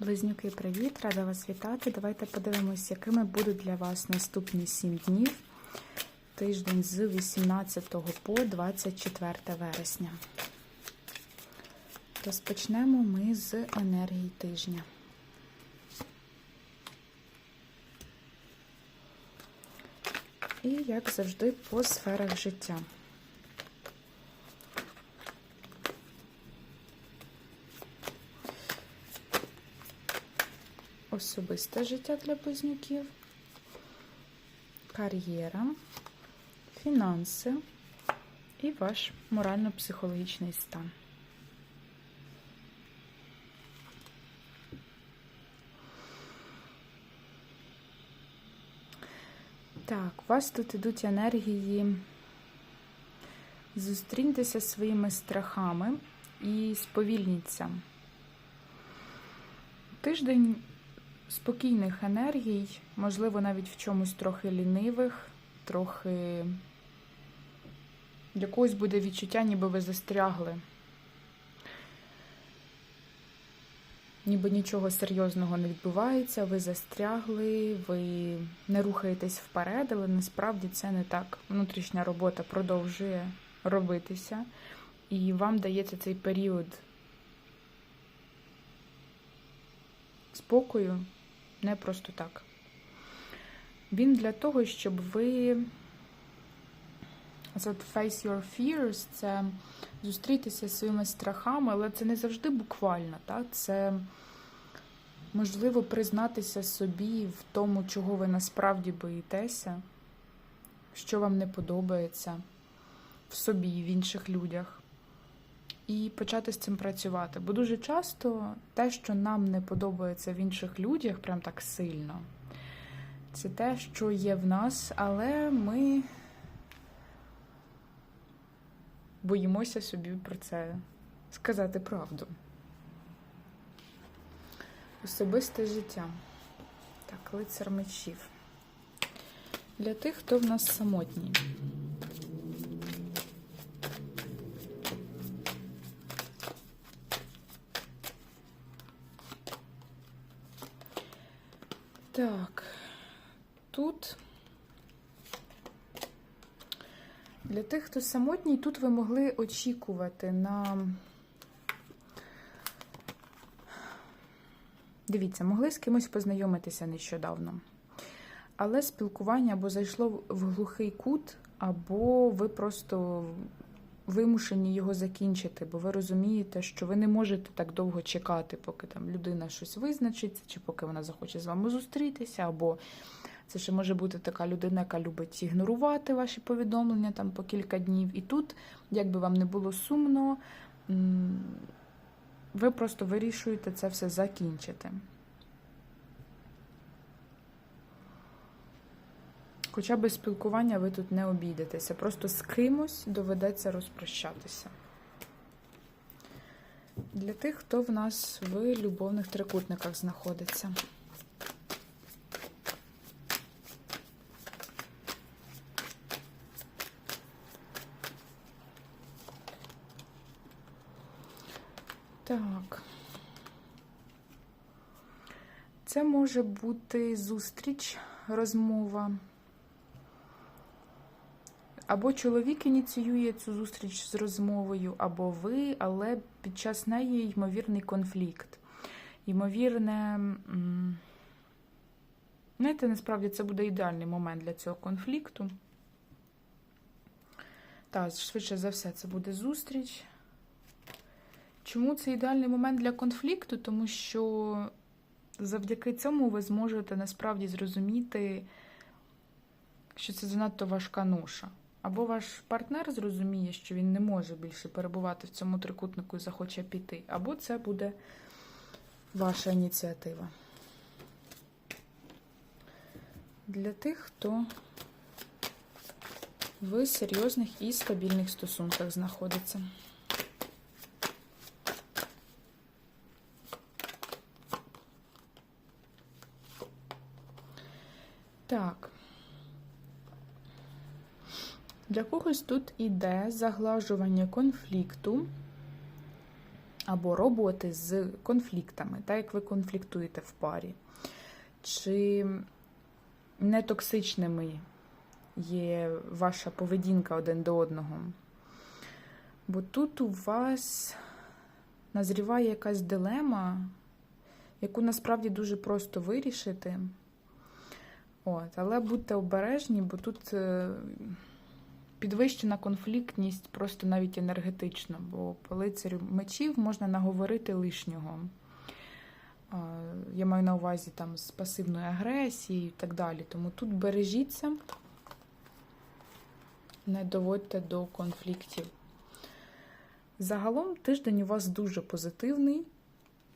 Близнюки, привіт! Рада вас вітати. Давайте подивимось, якими будуть для вас наступні 7 днів, тиждень з 18 по 24 вересня. Розпочнемо ми з енергії тижня. І, як завжди, по сферах життя. Особисте життя для близнюків, кар'єра, фінанси і ваш морально-психологічний стан. Так, у вас тут ідуть енергії. Зустріньтеся своїми страхами і сповільніться. Тиждень спокійних енергій, можливо, навіть в чомусь трохи лінивих, трохи для когось буде відчуття, ніби ви застрягли. Ніби нічого серйозного не відбувається, ви застрягли, ви не рухаєтесь вперед, але насправді це не так. Внутрішня робота продовжує робитися, і вам дається цей період спокою не просто так. Він для того, щоб ви От face your fears це зустрітися зі своїми страхами, але це не завжди буквально. Так? Це можливо признатися собі в тому, чого ви насправді боїтеся, що вам не подобається в собі, в інших людях. І почати з цим працювати. Бо дуже часто те, що нам не подобається в інших людях, прям так сильно, це те, що є в нас, але ми боїмося собі про це сказати правду. Особисте життя. Так, лицар мечів. Для тих, хто в нас самотній. Так, тут для тих, хто самотній, тут ви могли очікувати на. Дивіться, могли з кимось познайомитися нещодавно. Але спілкування або зайшло в глухий кут, або ви просто вимушені його закінчити, бо ви розумієте, що ви не можете так довго чекати, поки там людина щось визначиться, чи поки вона захоче з вами зустрітися, або це ще може бути така людина, яка любить ігнорувати ваші повідомлення там по кілька днів. І тут, як би вам не було сумно, ви просто вирішуєте це все закінчити. Хоча без спілкування ви тут не обійдетеся. Просто з кимось доведеться розпрощатися. Для тих, хто в нас в любовних трикутниках знаходиться. Так. Це може бути зустріч, розмова. Або чоловік ініціює цю зустріч з розмовою, або ви, але під час неї ймовірний конфлікт. Ймовірне, знаєте, насправді це буде ідеальний момент для цього конфлікту. Так, швидше за все, це буде зустріч. Чому це ідеальний момент для конфлікту? Тому що завдяки цьому ви зможете насправді зрозуміти, що це занадто важка ноша. Або ваш партнер зрозуміє, що він не може більше перебувати в цьому трикутнику і захоче піти, або це буде ваша ініціатива. Для тих, хто в серйозних і стабільних стосунках знаходиться. Так. Для когось тут іде заглажування конфлікту, або роботи з конфліктами, так як ви конфліктуєте в парі, чи нетоксичними є ваша поведінка один до одного. Бо тут у вас назріває якась дилема, яку насправді дуже просто вирішити. От, Але будьте обережні, бо тут е, підвищена конфліктність просто навіть енергетично, бо по лицарю мечів можна наговорити лишнього. Е, Я маю на увазі там з пасивної агресії і так далі. Тому тут бережіться, не доводьте до конфліктів. Загалом тиждень у вас дуже позитивний,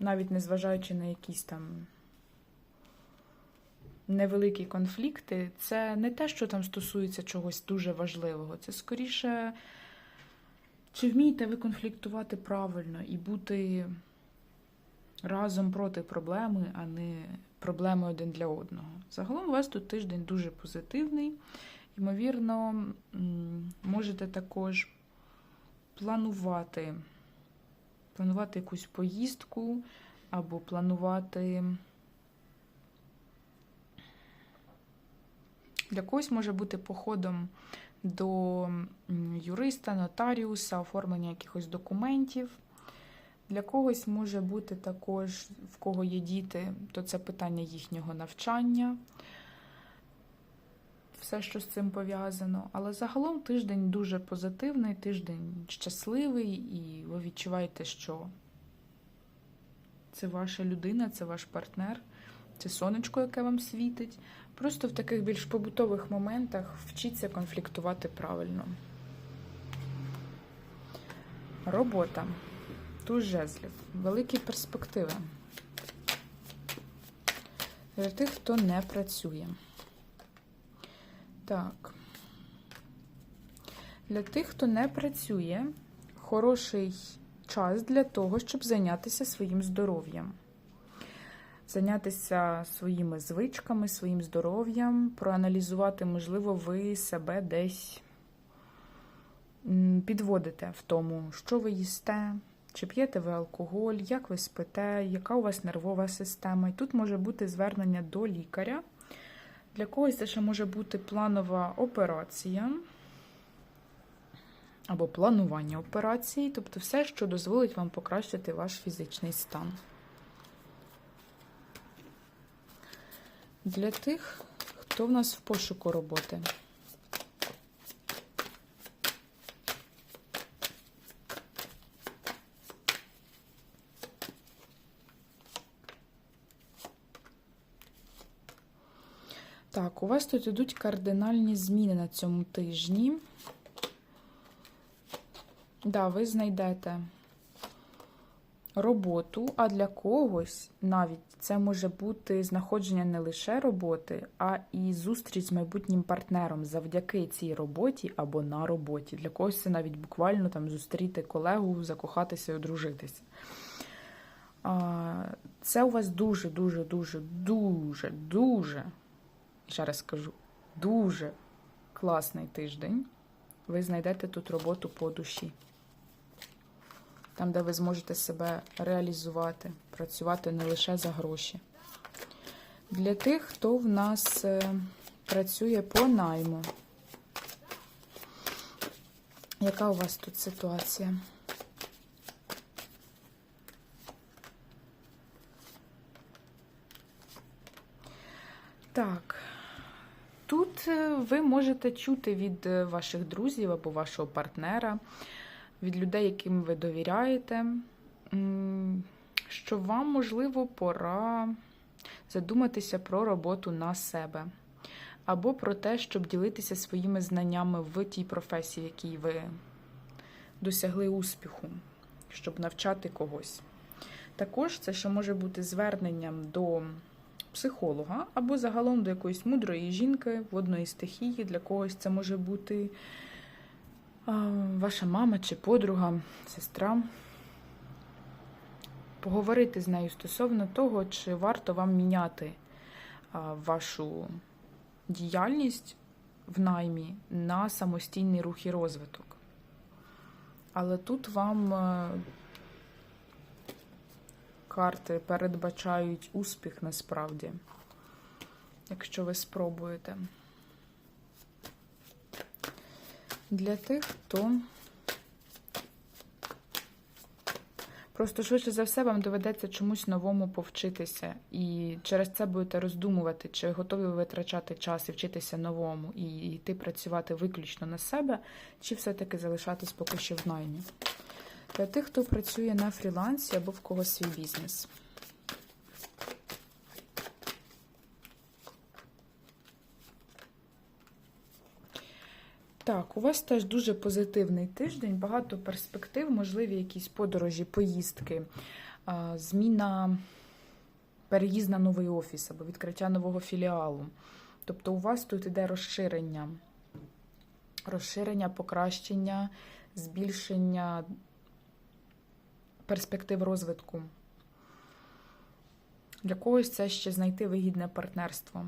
навіть незважаючи на якісь там невеликі конфлікти, це не те, що там стосується чогось дуже важливого. Це скоріше, чи вмієте ви конфліктувати правильно і бути разом проти проблеми, а не проблеми один для одного. Загалом у вас тут тиждень дуже позитивний. Ймовірно, можете також планувати, планувати якусь поїздку або планувати. Для когось може бути походом до юриста, нотаріуса, оформлення якихось документів. Для когось може бути також, в кого є діти, то це питання їхнього навчання, все, що з цим пов'язано. Але загалом тиждень дуже позитивний, тиждень щасливий, і ви відчуваєте, що це ваша людина, це ваш партнер, це сонечко, яке вам світить. Просто в таких більш побутових моментах вчіться конфліктувати правильно. Робота. Туз жезлів. Великі перспективи. Для тих, хто не працює. Так. Для тих, хто не працює, хороший час для того, щоб зайнятися своїм здоров'ям зайнятися своїми звичками, своїм здоров'ям, проаналізувати, можливо, ви себе десь підводите в тому, що ви їсте, чи п'єте ви алкоголь, як ви спите, яка у вас нервова система. І тут може бути звернення до лікаря. Для когось це ще може бути планова операція. Або планування операції, тобто все, що дозволить вам покращити ваш фізичний стан. Для тих, хто в нас в пошуку роботи. Так, у вас тут йдуть кардинальні зміни на цьому тижні. Да, ви знайдете роботу, а для когось навіть це може бути знаходження не лише роботи, а і зустріч з майбутнім партнером завдяки цій роботі або на роботі. Для когось це навіть буквально там зустріти колегу, закохатися і одружитися. Це у вас дуже, дуже, дуже, дуже, дуже, ще раз скажу, дуже класний тиждень. Ви знайдете тут роботу по душі там, де ви зможете себе реалізувати, працювати не лише за гроші. Для тих, хто в нас е, працює по найму. Яка у вас тут ситуація? Так, тут е, ви можете чути від е, ваших друзів або вашого партнера від людей, яким ви довіряєте, що вам, можливо, пора задуматися про роботу на себе. Або про те, щоб ділитися своїми знаннями в тій професії, в якій ви досягли успіху, щоб навчати когось. Також це ще може бути зверненням до психолога, або загалом до якоїсь мудрої жінки в одної стихії. Для когось це може бути ваша мама чи подруга, сестра, поговорити з нею стосовно того, чи варто вам міняти вашу діяльність в наймі на самостійний рух і розвиток. Але тут вам карти передбачають успіх насправді, якщо ви спробуєте. Для тих, хто просто швидше за все вам доведеться чомусь новому повчитися, і через це будете роздумувати, чи готові ви витрачати час і вчитися новому, і йти працювати виключно на себе, чи все-таки залишатись поки що в наймі. Для тих, хто працює на фрілансі або в когось свій бізнес. Так, у вас теж дуже позитивний тиждень, багато перспектив, можливі якісь подорожі, поїздки, зміна, переїзд на новий офіс або відкриття нового філіалу. Тобто у вас тут іде розширення, розширення, покращення, збільшення перспектив розвитку. Для когось це ще знайти вигідне партнерство.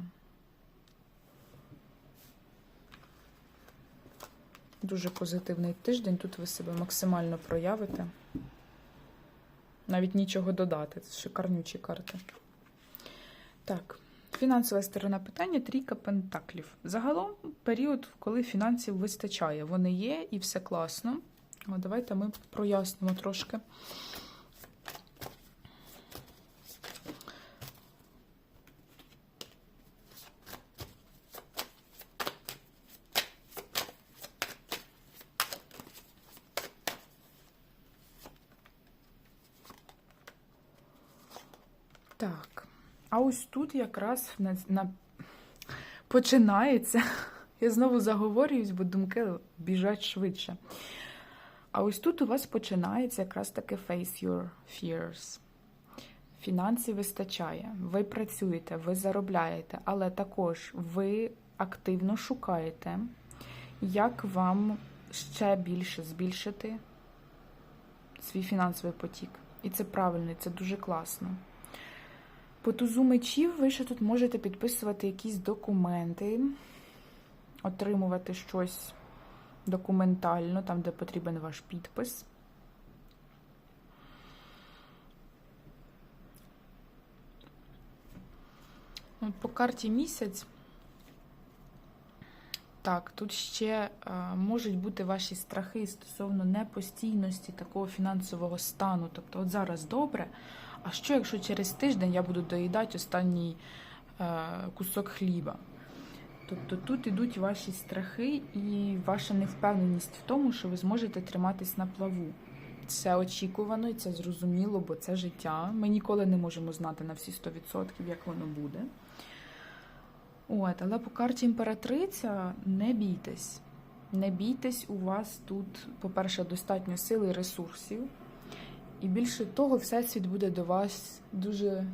Дуже позитивний тиждень. Тут ви себе максимально проявите. Навіть нічого додати. Це шикарнючі карти. Так, фінансова сторона питання трійка пентаклів. Загалом період, коли фінансів вистачає. Вони є і все класно. Давайте ми прояснимо трошки. Так, а ось тут якраз на, на... починається. Я знову заговорююсь, бо думки біжать швидше. А ось тут у вас починається якраз таки face your fears. Фінансів вистачає, ви працюєте, ви заробляєте, але також ви активно шукаєте, як вам ще більше збільшити свій фінансовий потік. І це правильно, і це дуже класно. По тузу мечів ви ще тут можете підписувати якісь документи, отримувати щось документально, там, де потрібен ваш підпис. От По карті місяць. Так, тут ще е, можуть бути ваші страхи стосовно непостійності такого фінансового стану. Тобто, от зараз добре. А що, якщо через тиждень я буду доїдати останній е, кусок хліба? Тобто тут ідуть ваші страхи і ваша невпевненість в тому, що ви зможете триматись на плаву. Це очікувано і це зрозуміло, бо це життя. Ми ніколи не можемо знати на всі 100%, як воно буде. От, але по карті імператриця не бійтесь. Не бійтесь, у вас тут, по-перше, достатньо сили і ресурсів. І більше того, Всесвіт буде до вас дуже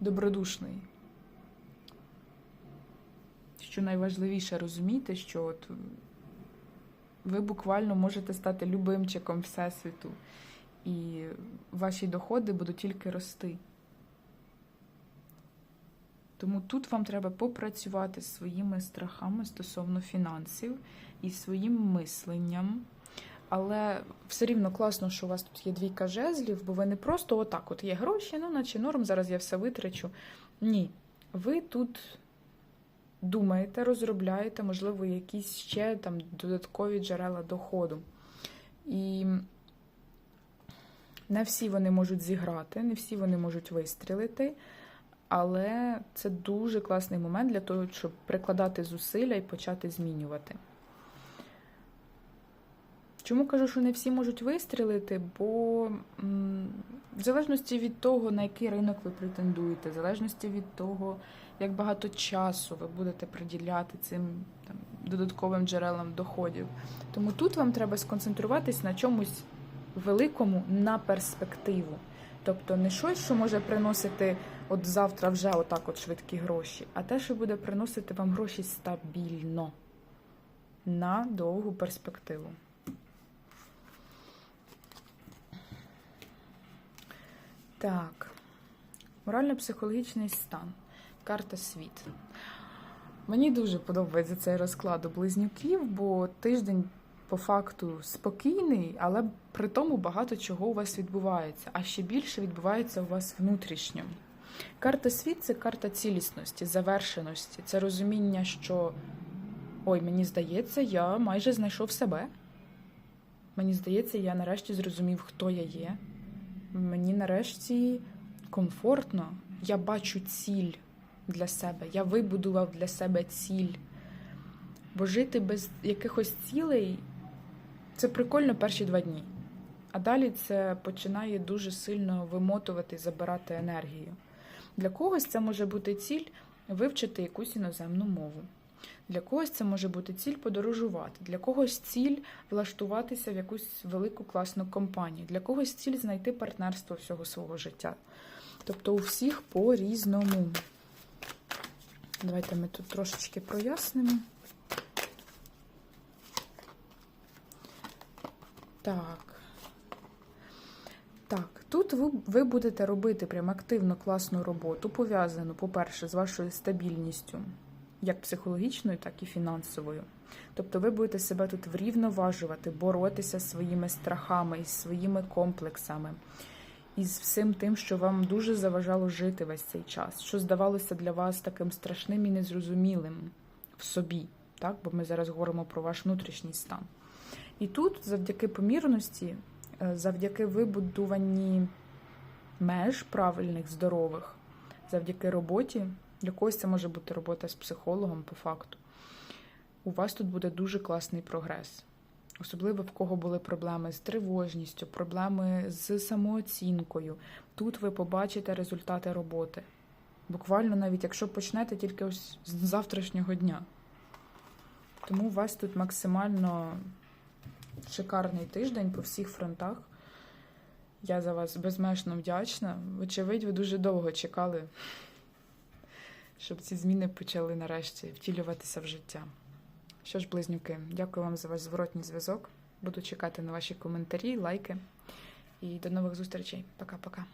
добродушний. Що найважливіше розуміти, що от ви буквально можете стати любимчиком Всесвіту, і ваші доходи будуть тільки рости. Тому тут вам треба попрацювати з своїми страхами стосовно фінансів і своїм мисленням. Але все рівно класно, що у вас тут є двійка жезлів, бо ви не просто отак: от є гроші, ну наче норм, зараз я все витрачу. Ні. Ви тут думаєте, розробляєте, можливо, якісь ще там додаткові джерела доходу. І не всі вони можуть зіграти, не всі вони можуть вистрілити. Але це дуже класний момент для того, щоб прикладати зусилля і почати змінювати. Чому кажу, що не всі можуть вистрілити? Бо в залежності від того, на який ринок ви претендуєте, в залежності від того, як багато часу ви будете приділяти цим там, додатковим джерелам доходів. Тому тут вам треба сконцентруватись на чомусь великому на перспективу. Тобто не щось, що може приносити от завтра вже отак от швидкі гроші, а те, що буде приносити вам гроші стабільно на довгу перспективу. Так, морально-психологічний стан. Карта світ. Мені дуже подобається цей розклад у близнюків, бо тиждень по факту спокійний, але при тому багато чого у вас відбувається, а ще більше відбувається у вас внутрішньо. Карта світ це карта цілісності, завершеності. Це розуміння, що ой, мені здається, я майже знайшов себе. Мені здається, я нарешті зрозумів, хто я є. Мені нарешті комфортно. Я бачу ціль для себе. Я вибудував для себе ціль. Бо жити без якихось цілей це прикольно перші два дні. А далі це починає дуже сильно вимотувати, забирати енергію. Для когось це може бути ціль вивчити якусь іноземну мову. Для когось це може бути ціль подорожувати, для когось ціль влаштуватися в якусь велику класну компанію, для когось ціль знайти партнерство всього свого життя. Тобто у всіх по-різному. Давайте ми тут трошечки прояснимо. Так. Так, тут ви, ви будете робити прям активно класну роботу, пов'язану, по-перше, з вашою стабільністю, як психологічною, так і фінансовою. Тобто ви будете себе тут врівноважувати, боротися зі своїми страхами і своїми комплексами, і з всім тим, що вам дуже заважало жити весь цей час, що здавалося для вас таким страшним і незрозумілим в собі, так? бо ми зараз говоримо про ваш внутрішній стан. І тут, завдяки помірності, е, завдяки вибудуванні меж правильних, здорових, завдяки роботі, для когось це може бути робота з психологом по факту, у вас тут буде дуже класний прогрес. Особливо в кого були проблеми з тривожністю, проблеми з самооцінкою. Тут ви побачите результати роботи. Буквально навіть якщо почнете тільки ось з завтрашнього дня. Тому у вас тут максимально шикарний тиждень по всіх фронтах. Я за вас безмежно вдячна. Вочевидь, ви дуже довго чекали, щоб ці зміни почали нарешті втілюватися в життя. Що ж, близнюки, дякую вам за ваш зворотній зв'язок. Буду чекати на ваші коментарі, лайки. І до нових зустрічей. Пока-пока.